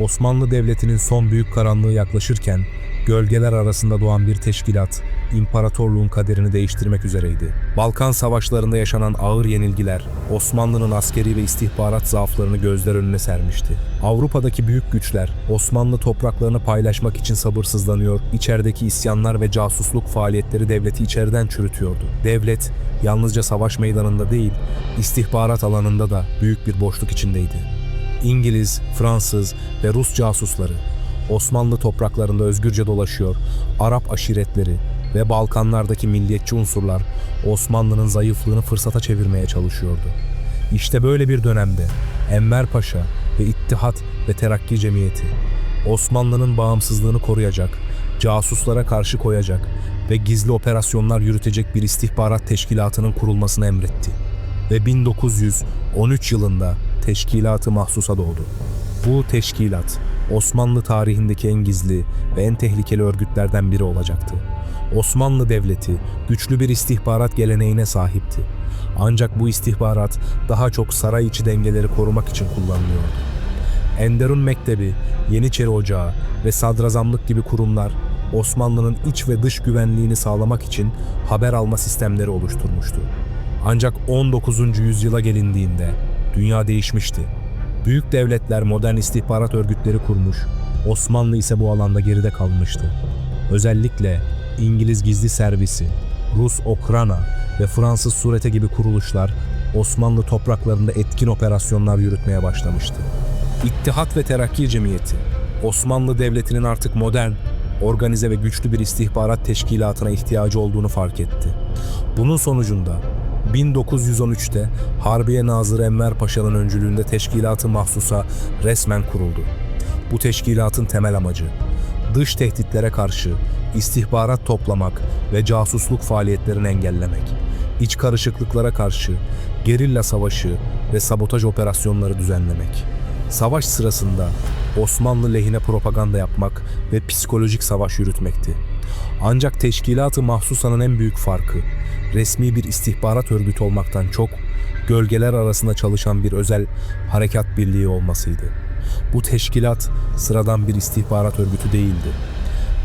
Osmanlı Devleti'nin son büyük karanlığı yaklaşırken gölgeler arasında doğan bir teşkilat imparatorluğun kaderini değiştirmek üzereydi. Balkan savaşlarında yaşanan ağır yenilgiler Osmanlı'nın askeri ve istihbarat zaaflarını gözler önüne sermişti. Avrupa'daki büyük güçler Osmanlı topraklarını paylaşmak için sabırsızlanıyor, içerideki isyanlar ve casusluk faaliyetleri devleti içeriden çürütüyordu. Devlet yalnızca savaş meydanında değil, istihbarat alanında da büyük bir boşluk içindeydi. İngiliz, Fransız ve Rus casusları Osmanlı topraklarında özgürce dolaşıyor, Arap aşiretleri ve Balkanlardaki milliyetçi unsurlar Osmanlı'nın zayıflığını fırsata çevirmeye çalışıyordu. İşte böyle bir dönemde Enver Paşa ve İttihat ve Terakki Cemiyeti Osmanlı'nın bağımsızlığını koruyacak, casuslara karşı koyacak ve gizli operasyonlar yürütecek bir istihbarat teşkilatının kurulmasını emretti ve 1913 yılında Teşkilat-ı Mahsus'a doğdu. Bu teşkilat Osmanlı tarihindeki en gizli ve en tehlikeli örgütlerden biri olacaktı. Osmanlı Devleti güçlü bir istihbarat geleneğine sahipti. Ancak bu istihbarat daha çok saray içi dengeleri korumak için kullanılıyordu. Enderun Mektebi, Yeniçeri Ocağı ve Sadrazamlık gibi kurumlar Osmanlı'nın iç ve dış güvenliğini sağlamak için haber alma sistemleri oluşturmuştu. Ancak 19. yüzyıla gelindiğinde dünya değişmişti. Büyük devletler modern istihbarat örgütleri kurmuş, Osmanlı ise bu alanda geride kalmıştı. Özellikle İngiliz Gizli Servisi, Rus Okrana ve Fransız Surete gibi kuruluşlar Osmanlı topraklarında etkin operasyonlar yürütmeye başlamıştı. İttihat ve Terakki Cemiyeti, Osmanlı Devleti'nin artık modern, organize ve güçlü bir istihbarat teşkilatına ihtiyacı olduğunu fark etti. Bunun sonucunda 1913'te Harbiye Nazırı Enver Paşa'nın öncülüğünde Teşkilat-ı Mahsus'a resmen kuruldu. Bu teşkilatın temel amacı dış tehditlere karşı istihbarat toplamak ve casusluk faaliyetlerini engellemek, iç karışıklıklara karşı gerilla savaşı ve sabotaj operasyonları düzenlemek, savaş sırasında Osmanlı lehine propaganda yapmak ve psikolojik savaş yürütmekti. Ancak Teşkilat-ı Mahsusa'nın en büyük farkı, resmi bir istihbarat örgütü olmaktan çok, gölgeler arasında çalışan bir özel harekat birliği olmasıydı. Bu teşkilat sıradan bir istihbarat örgütü değildi.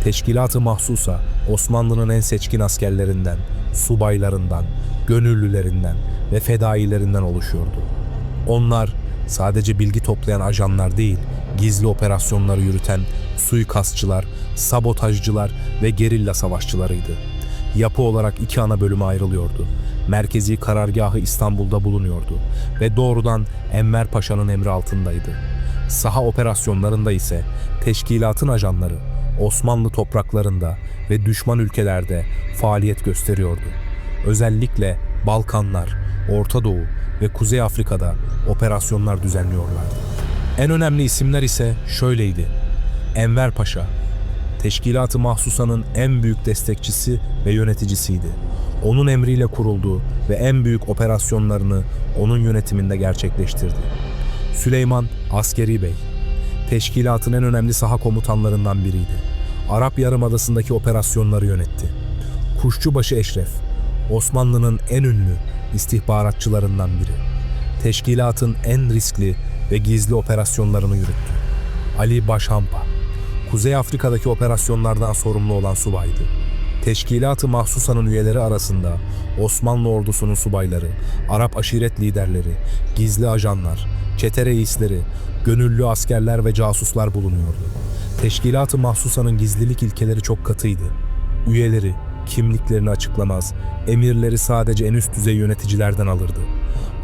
Teşkilat-ı Mahsusa, Osmanlı'nın en seçkin askerlerinden, subaylarından, gönüllülerinden ve fedailerinden oluşuyordu. Onlar sadece bilgi toplayan ajanlar değil, gizli operasyonları yürüten suikastçılar, sabotajcılar ve gerilla savaşçılarıydı. Yapı olarak iki ana bölüme ayrılıyordu. Merkezi karargahı İstanbul'da bulunuyordu ve doğrudan Enver Paşa'nın emri altındaydı. Saha operasyonlarında ise teşkilatın ajanları Osmanlı topraklarında ve düşman ülkelerde faaliyet gösteriyordu. Özellikle Balkanlar, Orta Doğu ve Kuzey Afrika'da operasyonlar düzenliyorlardı. En önemli isimler ise şöyleydi. Enver Paşa, Teşkilat-ı Mahsusa'nın en büyük destekçisi ve yöneticisiydi. Onun emriyle kuruldu ve en büyük operasyonlarını onun yönetiminde gerçekleştirdi. Süleyman Askeri Bey, teşkilatın en önemli saha komutanlarından biriydi. Arap Yarımadası'ndaki operasyonları yönetti. Kuşçubaşı Eşref, Osmanlı'nın en ünlü istihbaratçılarından biri. Teşkilatın en riskli ve gizli operasyonlarını yürüttü. Ali Başhampa, Kuzey Afrika'daki operasyonlardan sorumlu olan subaydı. Teşkilat-ı Mahsusa'nın üyeleri arasında Osmanlı ordusunun subayları, Arap aşiret liderleri, gizli ajanlar, çete reisleri, gönüllü askerler ve casuslar bulunuyordu. Teşkilat-ı Mahsusa'nın gizlilik ilkeleri çok katıydı. Üyeleri kimliklerini açıklamaz, emirleri sadece en üst düzey yöneticilerden alırdı.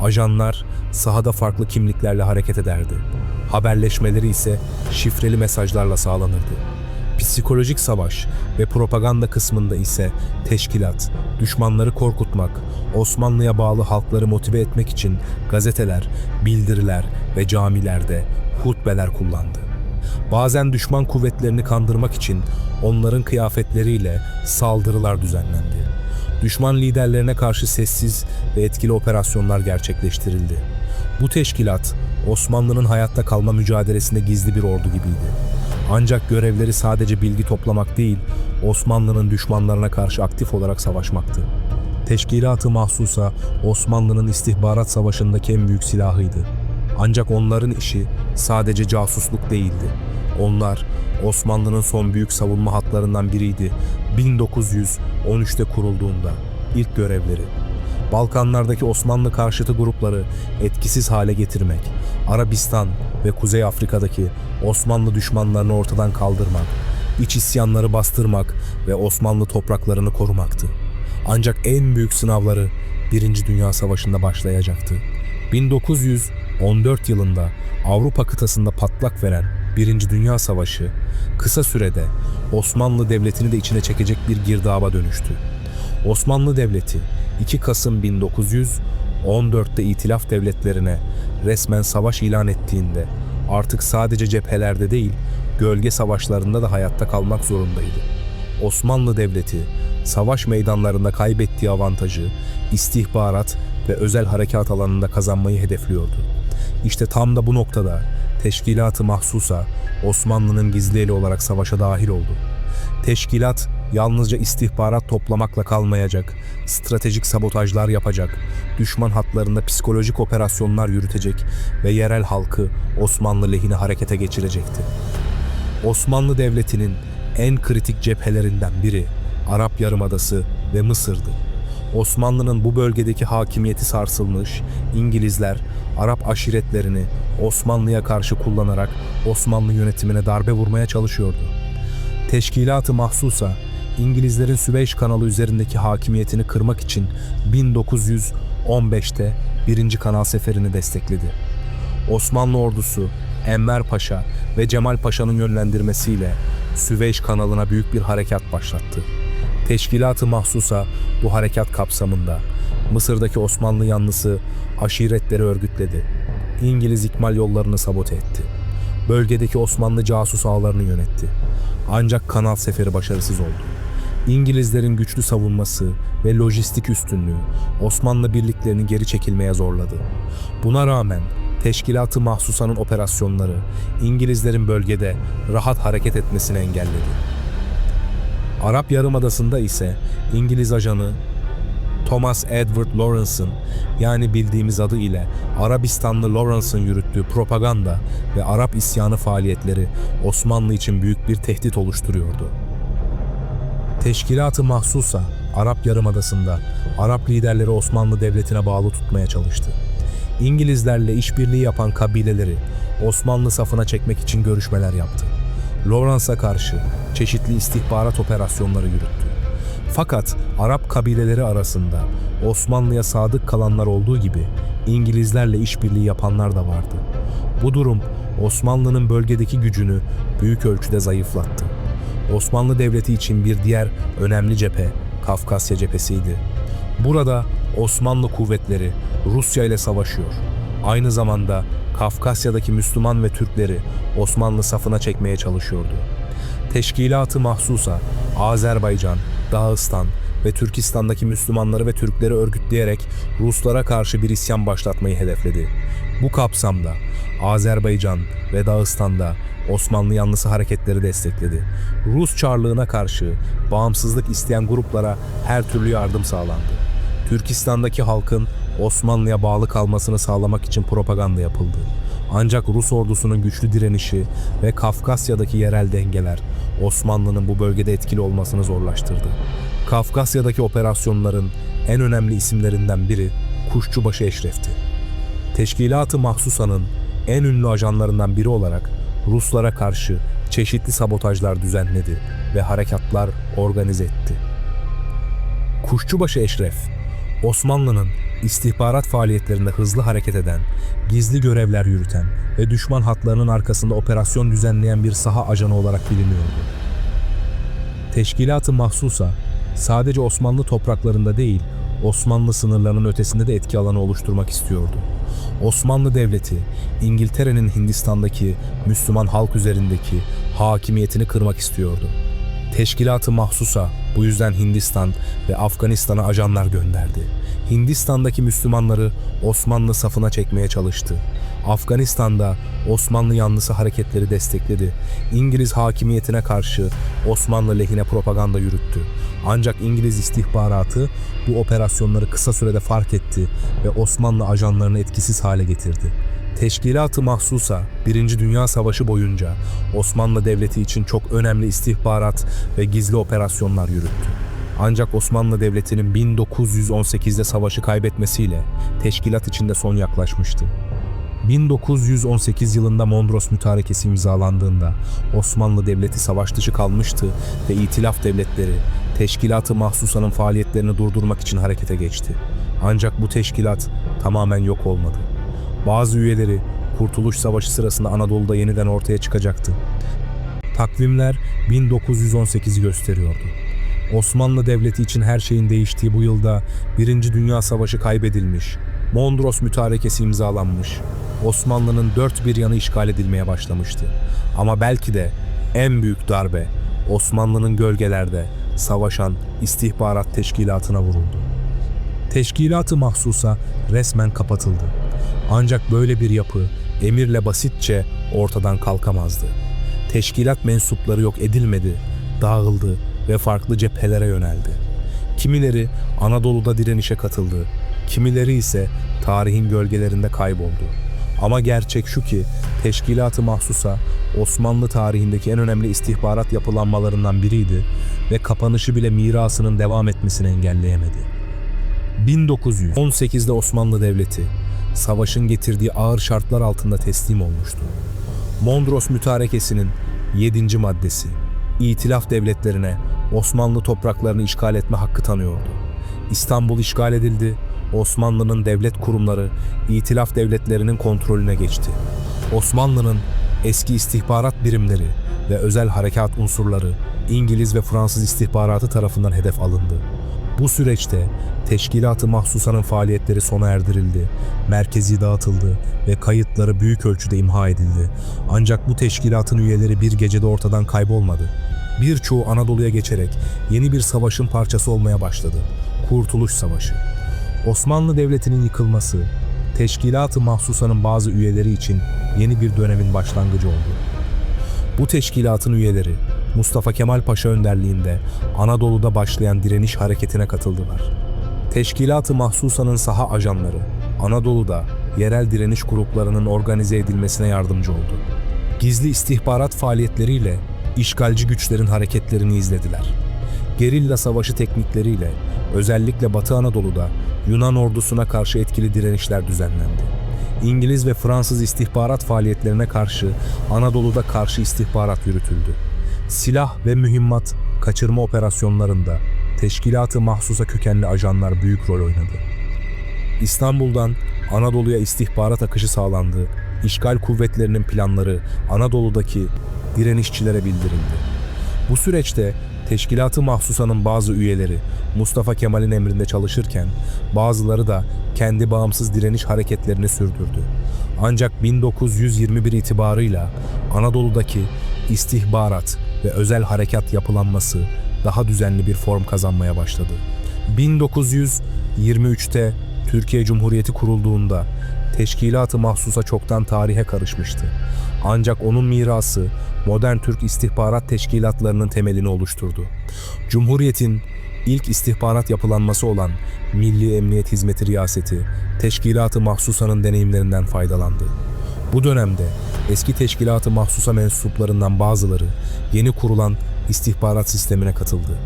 Ajanlar sahada farklı kimliklerle hareket ederdi. Haberleşmeleri ise şifreli mesajlarla sağlanırdı. Psikolojik savaş ve propaganda kısmında ise teşkilat, düşmanları korkutmak, Osmanlı'ya bağlı halkları motive etmek için gazeteler, bildiriler ve camilerde hutbeler kullandı. Bazen düşman kuvvetlerini kandırmak için onların kıyafetleriyle saldırılar düzenlendi. Düşman liderlerine karşı sessiz ve etkili operasyonlar gerçekleştirildi. Bu teşkilat Osmanlı'nın hayatta kalma mücadelesinde gizli bir ordu gibiydi. Ancak görevleri sadece bilgi toplamak değil, Osmanlı'nın düşmanlarına karşı aktif olarak savaşmaktı. Teşkilat-ı Mahsusa Osmanlı'nın istihbarat savaşındaki en büyük silahıydı. Ancak onların işi sadece casusluk değildi. Onlar Osmanlı'nın son büyük savunma hatlarından biriydi. 1913'te kurulduğunda ilk görevleri Balkanlardaki Osmanlı karşıtı grupları etkisiz hale getirmek, Arabistan ve Kuzey Afrika'daki Osmanlı düşmanlarını ortadan kaldırmak, iç isyanları bastırmak ve Osmanlı topraklarını korumaktı. Ancak en büyük sınavları Birinci Dünya Savaşı'nda başlayacaktı. 1914 yılında Avrupa kıtasında patlak veren Birinci Dünya Savaşı kısa sürede Osmanlı Devleti'ni de içine çekecek bir girdaba dönüştü. Osmanlı Devleti 2 Kasım 1914'te İtilaf devletlerine resmen savaş ilan ettiğinde artık sadece cephelerde değil, gölge savaşlarında da hayatta kalmak zorundaydı. Osmanlı Devleti savaş meydanlarında kaybettiği avantajı istihbarat ve özel harekat alanında kazanmayı hedefliyordu. İşte tam da bu noktada Teşkilat-ı Mahsusa Osmanlı'nın gizli eli olarak savaşa dahil oldu. Teşkilat yalnızca istihbarat toplamakla kalmayacak, stratejik sabotajlar yapacak, düşman hatlarında psikolojik operasyonlar yürütecek ve yerel halkı Osmanlı lehine harekete geçirecekti. Osmanlı Devleti'nin en kritik cephelerinden biri Arap Yarımadası ve Mısır'dı. Osmanlı'nın bu bölgedeki hakimiyeti sarsılmış, İngilizler Arap aşiretlerini Osmanlı'ya karşı kullanarak Osmanlı yönetimine darbe vurmaya çalışıyordu. Teşkilat-ı Mahsusa, İngilizlerin Süveyş kanalı üzerindeki hakimiyetini kırmak için 1915'te 1. Kanal Seferi'ni destekledi. Osmanlı ordusu Enver Paşa ve Cemal Paşa'nın yönlendirmesiyle Süveyş kanalına büyük bir harekat başlattı. Teşkilat-ı Mahsusa bu harekat kapsamında Mısır'daki Osmanlı yanlısı aşiretleri örgütledi. İngiliz ikmal yollarını sabote etti. Bölgedeki Osmanlı casus ağlarını yönetti. Ancak kanal seferi başarısız oldu. İngilizlerin güçlü savunması ve lojistik üstünlüğü Osmanlı birliklerini geri çekilmeye zorladı. Buna rağmen Teşkilat-ı Mahsusa'nın operasyonları İngilizlerin bölgede rahat hareket etmesini engelledi. Arap Yarımadası'nda ise İngiliz ajanı Thomas Edward Lawrence'ın yani bildiğimiz adı ile Arabistanlı Lawrence'ın yürüttüğü propaganda ve Arap isyanı faaliyetleri Osmanlı için büyük bir tehdit oluşturuyordu. Teşkilat-ı Mahsusa Arap Yarımadası'nda Arap liderleri Osmanlı Devleti'ne bağlı tutmaya çalıştı. İngilizlerle işbirliği yapan kabileleri Osmanlı safına çekmek için görüşmeler yaptı. Lawrence'a karşı çeşitli istihbarat operasyonları yürüttü. Fakat Arap kabileleri arasında Osmanlı'ya sadık kalanlar olduğu gibi İngilizlerle işbirliği yapanlar da vardı. Bu durum Osmanlı'nın bölgedeki gücünü büyük ölçüde zayıflattı. Osmanlı Devleti için bir diğer önemli cephe Kafkasya cephesiydi. Burada Osmanlı kuvvetleri Rusya ile savaşıyor. Aynı zamanda Kafkasya'daki Müslüman ve Türkleri Osmanlı safına çekmeye çalışıyordu. Teşkilat-ı Mahsusa, Azerbaycan, Dağıstan ve Türkistan'daki Müslümanları ve Türkleri örgütleyerek Ruslara karşı bir isyan başlatmayı hedefledi. Bu kapsamda Azerbaycan ve Dağıstan'da Osmanlı yanlısı hareketleri destekledi. Rus Çarlığına karşı bağımsızlık isteyen gruplara her türlü yardım sağlandı. Türkistan'daki halkın Osmanlı'ya bağlı kalmasını sağlamak için propaganda yapıldı. Ancak Rus ordusunun güçlü direnişi ve Kafkasya'daki yerel dengeler Osmanlı'nın bu bölgede etkili olmasını zorlaştırdı. Kafkasya'daki operasyonların en önemli isimlerinden biri Kuşçubaşı Eşref'ti. Teşkilat-ı Mahsusa'nın en ünlü ajanlarından biri olarak Ruslara karşı çeşitli sabotajlar düzenledi ve harekatlar organize etti. Kuşçubaşı Eşref, Osmanlı'nın istihbarat faaliyetlerinde hızlı hareket eden, gizli görevler yürüten ve düşman hatlarının arkasında operasyon düzenleyen bir saha ajanı olarak biliniyordu. Teşkilat-ı Mahsusa sadece Osmanlı topraklarında değil, Osmanlı sınırlarının ötesinde de etki alanı oluşturmak istiyordu. Osmanlı Devleti, İngiltere'nin Hindistan'daki Müslüman halk üzerindeki hakimiyetini kırmak istiyordu. Teşkilat-ı Mahsusa bu yüzden Hindistan ve Afganistan'a ajanlar gönderdi. Hindistan'daki Müslümanları Osmanlı safına çekmeye çalıştı. Afganistan'da Osmanlı yanlısı hareketleri destekledi. İngiliz hakimiyetine karşı Osmanlı lehine propaganda yürüttü. Ancak İngiliz istihbaratı bu operasyonları kısa sürede fark etti ve Osmanlı ajanlarını etkisiz hale getirdi. Teşkilat-ı Mahsusa 1. Dünya Savaşı boyunca Osmanlı Devleti için çok önemli istihbarat ve gizli operasyonlar yürüttü. Ancak Osmanlı Devleti'nin 1918'de savaşı kaybetmesiyle teşkilat içinde son yaklaşmıştı. 1918 yılında Mondros Mütarekesi imzalandığında Osmanlı Devleti savaş dışı kalmıştı ve İtilaf devletleri Teşkilat-ı Mahsusa'nın faaliyetlerini durdurmak için harekete geçti. Ancak bu teşkilat tamamen yok olmadı. Bazı üyeleri Kurtuluş Savaşı sırasında Anadolu'da yeniden ortaya çıkacaktı. Takvimler 1918'i gösteriyordu. Osmanlı Devleti için her şeyin değiştiği bu yılda Birinci Dünya Savaşı kaybedilmiş, Mondros Mütarekesi imzalanmış, Osmanlı'nın dört bir yanı işgal edilmeye başlamıştı. Ama belki de en büyük darbe Osmanlı'nın gölgelerde savaşan istihbarat teşkilatına vuruldu. Teşkilatı mahsusa resmen kapatıldı. Ancak böyle bir yapı emirle basitçe ortadan kalkamazdı. Teşkilat mensupları yok edilmedi, dağıldı ve farklı cephelere yöneldi. Kimileri Anadolu'da direnişe katıldı, kimileri ise tarihin gölgelerinde kayboldu. Ama gerçek şu ki teşkilatı mahsusa Osmanlı tarihindeki en önemli istihbarat yapılanmalarından biriydi ve kapanışı bile mirasının devam etmesini engelleyemedi. 1918'de Osmanlı Devleti savaşın getirdiği ağır şartlar altında teslim olmuştu. Mondros Mütarekesi'nin 7. maddesi İtilaf devletlerine Osmanlı topraklarını işgal etme hakkı tanıyordu. İstanbul işgal edildi, Osmanlı'nın devlet kurumları İtilaf devletlerinin kontrolüne geçti. Osmanlı'nın eski istihbarat birimleri ve özel harekat unsurları İngiliz ve Fransız istihbaratı tarafından hedef alındı. Bu süreçte Teşkilat-ı Mahsusa'nın faaliyetleri sona erdirildi, merkezi dağıtıldı ve kayıtları büyük ölçüde imha edildi. Ancak bu teşkilatın üyeleri bir gecede ortadan kaybolmadı. Birçoğu Anadolu'ya geçerek yeni bir savaşın parçası olmaya başladı. Kurtuluş Savaşı. Osmanlı Devleti'nin yıkılması, Teşkilat-ı Mahsusa'nın bazı üyeleri için yeni bir dönemin başlangıcı oldu. Bu teşkilatın üyeleri Mustafa Kemal Paşa önderliğinde Anadolu'da başlayan direniş hareketine katıldılar. Teşkilat-ı Mahsusa'nın saha ajanları Anadolu'da yerel direniş gruplarının organize edilmesine yardımcı oldu. Gizli istihbarat faaliyetleriyle işgalci güçlerin hareketlerini izlediler. Gerilla savaşı teknikleriyle özellikle Batı Anadolu'da Yunan ordusuna karşı etkili direnişler düzenlendi. İngiliz ve Fransız istihbarat faaliyetlerine karşı Anadolu'da karşı istihbarat yürütüldü. Silah ve mühimmat kaçırma operasyonlarında teşkilatı mahsusa kökenli ajanlar büyük rol oynadı. İstanbul'dan Anadolu'ya istihbarat akışı sağlandı. İşgal kuvvetlerinin planları Anadolu'daki direnişçilere bildirildi. Bu süreçte Teşkilatı Mahsusa'nın bazı üyeleri Mustafa Kemal'in emrinde çalışırken bazıları da kendi bağımsız direniş hareketlerini sürdürdü. Ancak 1921 itibarıyla Anadolu'daki istihbarat ve özel harekat yapılanması daha düzenli bir form kazanmaya başladı. 1923'te Türkiye Cumhuriyeti kurulduğunda teşkilatı mahsusa çoktan tarihe karışmıştı. Ancak onun mirası modern Türk istihbarat teşkilatlarının temelini oluşturdu. Cumhuriyetin ilk istihbarat yapılanması olan Milli Emniyet Hizmeti Riyaseti, Teşkilat-ı Mahsusa'nın deneyimlerinden faydalandı. Bu dönemde eski Teşkilat-ı Mahsusa mensuplarından bazıları yeni kurulan istihbarat sistemine katıldı.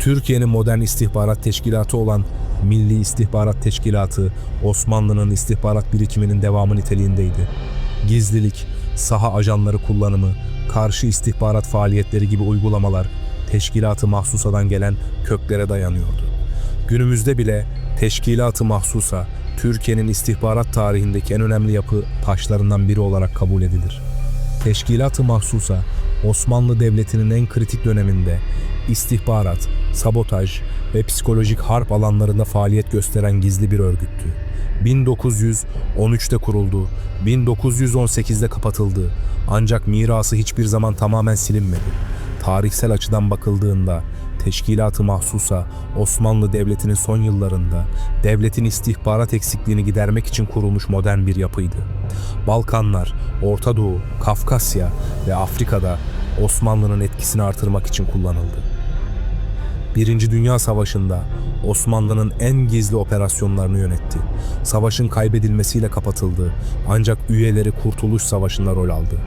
Türkiye'nin modern istihbarat teşkilatı olan Milli İstihbarat Teşkilatı Osmanlı'nın istihbarat birikiminin devamı niteliğindeydi. Gizlilik, saha ajanları kullanımı, karşı istihbarat faaliyetleri gibi uygulamalar teşkilatı mahsusadan gelen köklere dayanıyordu. Günümüzde bile teşkilatı mahsusa Türkiye'nin istihbarat tarihindeki en önemli yapı taşlarından biri olarak kabul edilir. Teşkilat-ı Mahsusa, Osmanlı Devleti'nin en kritik döneminde istihbarat, sabotaj ve psikolojik harp alanlarında faaliyet gösteren gizli bir örgüttü. 1913'te kuruldu, 1918'de kapatıldı. Ancak mirası hiçbir zaman tamamen silinmedi. Tarihsel açıdan bakıldığında teşkilatı mahsusa Osmanlı Devleti'nin son yıllarında devletin istihbarat eksikliğini gidermek için kurulmuş modern bir yapıydı. Balkanlar, Orta Doğu, Kafkasya ve Afrika'da Osmanlı'nın etkisini artırmak için kullanıldı. Birinci Dünya Savaşı'nda Osmanlı'nın en gizli operasyonlarını yönetti. Savaşın kaybedilmesiyle kapatıldı ancak üyeleri Kurtuluş Savaşı'nda rol aldı.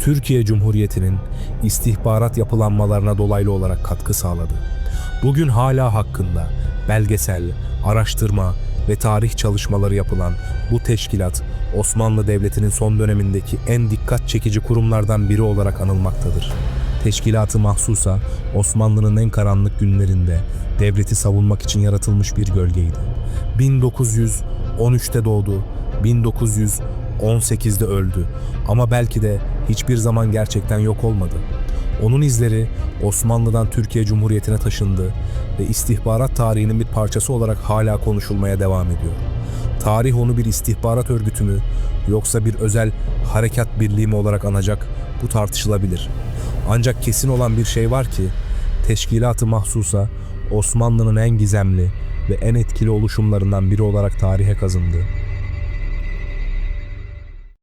Türkiye Cumhuriyeti'nin istihbarat yapılanmalarına dolaylı olarak katkı sağladı. Bugün hala hakkında belgesel, araştırma ve tarih çalışmaları yapılan bu teşkilat Osmanlı Devleti'nin son dönemindeki en dikkat çekici kurumlardan biri olarak anılmaktadır. Teşkilatı mahsusa Osmanlı'nın en karanlık günlerinde devleti savunmak için yaratılmış bir gölgeydi. 1913'te doğdu, 1918'de öldü ama belki de hiçbir zaman gerçekten yok olmadı. Onun izleri Osmanlı'dan Türkiye Cumhuriyeti'ne taşındı ve istihbarat tarihinin bir parçası olarak hala konuşulmaya devam ediyor. Tarih onu bir istihbarat örgütü mü yoksa bir özel harekat birliği mi olarak anacak bu tartışılabilir. Ancak kesin olan bir şey var ki teşkilatı mahsusa Osmanlı'nın en gizemli ve en etkili oluşumlarından biri olarak tarihe kazındı.